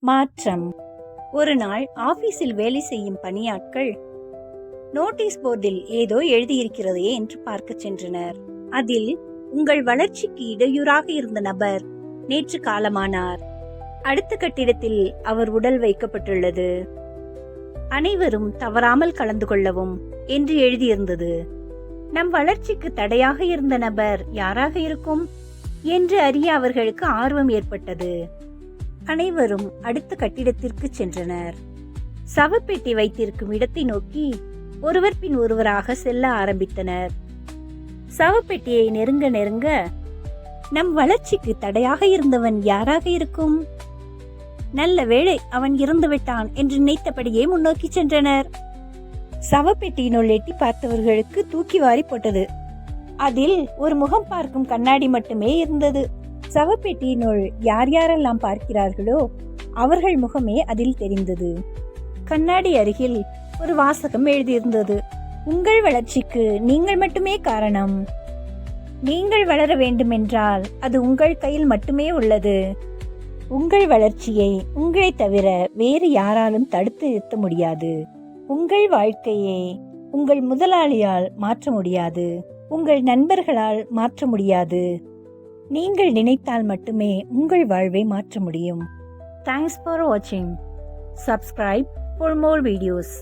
மாற்றம். ஒரு நாள் ஆபீஸில் வேலை செய்யும் பணியாட்கள் நோட்டீஸ் போர்டில் ஏதோ எழுதியிருக்கிறதே என்று பார்க்க சென்றனர். அதில் உங்கள் வளர்ச்சிக்கு இடையூறாக இருந்த நபர் நேற்று காலமானார். அடுத்த கட்டிடத்தில் அவர் உடல் வைக்கப்பட்டுள்ளது. அனைவரும் தவறாமல் கலந்து கொள்ளவும் என்று எழுதியிருந்தது. நம் வளர்ச்சிக்கு தடையாக இருந்த நபர் யாராக இருக்கும்? என்று அறிய அவர்களுக்கு ஆர்வம் ஏற்பட்டது. அனைவரும் அடுத்த கட்டிடத்திற்கு சென்றனர். சவப்பெட்டி வைத்திருக்கும் இடத்தை நோக்கி ஒருவர் பின் ஒருவராக செல்ல ஆரம்பித்தனர். சவப்பெட்டியை நெருங்க நெருங்க நம் வளர்ச்சிக்கு தடையாக இருந்தவன் யாராக இருக்கும்? நல்ல வேளை அவன் இறந்து விட்டான் என்று நினைத்தபடியே முன்னோக்கி சென்றனர். சவப்பெட்டியினுள் எட்டி பார்த்தவர்களுக்கு தூக்கி வாரி போட்டது. அதில் ஒரு முகம் பார்க்கும் கண்ணாடி மட்டுமே இருந்தது. சவப்பெட்டியினுள் யார் யாரெல்லாம் பார்க்கிறார்களோ அவர்கள் முகமே அதில் தெரிந்தது. கண்ணாடி அருகில் ஒரு வாசகம் எழுதியிருந்தது. உங்கள் வளர்ச்சிக்கு நீங்கள் மட்டுமே காரணம். நீங்கள் வளர வேண்டுமென்றால் அது உங்கள் கையில் மட்டுமே உள்ளது. உங்கள் வளர்ச்சியை உங்களை தவிர வேறு யாராலும் தடுத்து நிறுத்த முடியாது. உங்கள் வாழ்க்கையை உங்கள் முதலாளியால் மாற்ற முடியாது. உங்கள் நண்பர்களால் மாற்ற முடியாது. நீங்கள் நினைத்தால் மட்டுமே உங்கள் வாழ்வை மாற்ற முடியும். தேங்க்ஸ் ஃபார் வாட்சிங் சப்ஸ்கிரைப் ஃபார் மோர் வீடியோஸ்